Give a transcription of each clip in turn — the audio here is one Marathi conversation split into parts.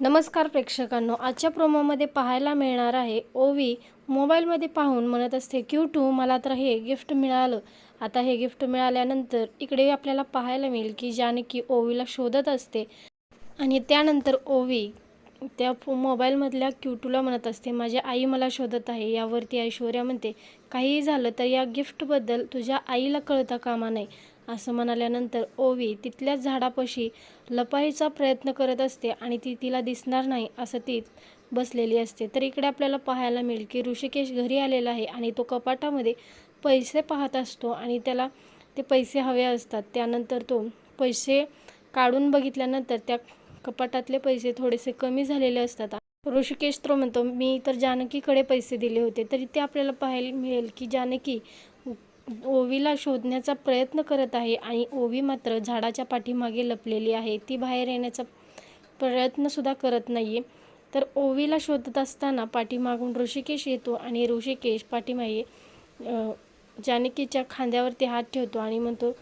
नमस्कार प्रेक्षकांनो आजच्या प्रोमोमध्ये पाहायला मिळणार आहे ओवी. मोबाईलमध्ये पाहून म्हणत असते क्यू टू मला तर हे गिफ्ट मिळालं. आता हे गिफ्ट मिळाल्यानंतर इकडे आपल्याला पाहायला मिळेल की जानकी ओवीला शोधत असते. आणि त्यानंतर ओवी त्या मोबाईलमधल्या क्यू टूला म्हणत असते माझी आई मला शोधत आहे यावरती ऐश्वर्या म्हणते काहीही झालं तर या गिफ्टबद्दल तुझ्या आईला कळता कामा नाही असं म्हणाल्यानंतर ओवी तिथल्याच झाडापाशी लपायचा प्रयत्न करत असते आणि ती तिला दिसणार नाही असं ती बसलेली असते. तर इकडे आपल्याला पाहायला मिळेल की ऋषिकेश घरी आलेला आहे आणि तो कपाटामध्ये पैसे पाहत असतो आणि त्याला ते पैसे हवे असतात. त्यानंतर तो पैसे काढून बघितल्यानंतर त्या कपाटातले पैसे थोडेसे कमी झालेले असतात. ऋषिकेश तो म्हणतो मी तर जानकीकडे पैसे दिले होते. तरी ते आपल्याला पाहायला मिळेल की जानकी ओवीला शोधण्याचा प्रयत्न करत आहे आणि ओवी मात्र झाडाच्या पाठीमागे लपलेली आहे. ती बाहेर येण्याचा प्रयत्नसुद्धा करत नाही आहे तर ओवीला शोधत असताना पाठीमागून ऋषिकेश येतो आणि ऋषिकेश पाठीमागे जानकीच्या खांद्यावरती हात ठेवतो आणि म्हणतो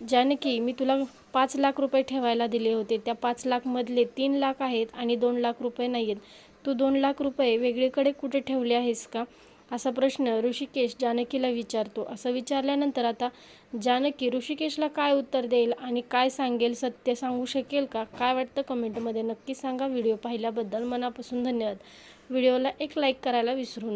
जानकी मी तुला पाच लाख रुपये ठेवायला दिले होते. त्या पाच लाखमधले तीन लाख आहेत आणि दोन लाख रुपये नाही आहेत तू दोन लाख रुपये वेगळीकडे कुठे ठेवले आहेस का? असा प्रश्न ऋषिकेश जानकीला विचारतो. असं विचारल्यानंतर आता जानकी ऋषिकेशला काय उत्तर देईल आणि काय सांगेल सत्य सांगू शकेल का? काय वाटतं कमेंटमध्ये नक्की सांगा. व्हिडिओ पाहिल्याबद्दल मनापासून धन्यवाद. व्हिडिओला एक लाईक करायला विसरू नका.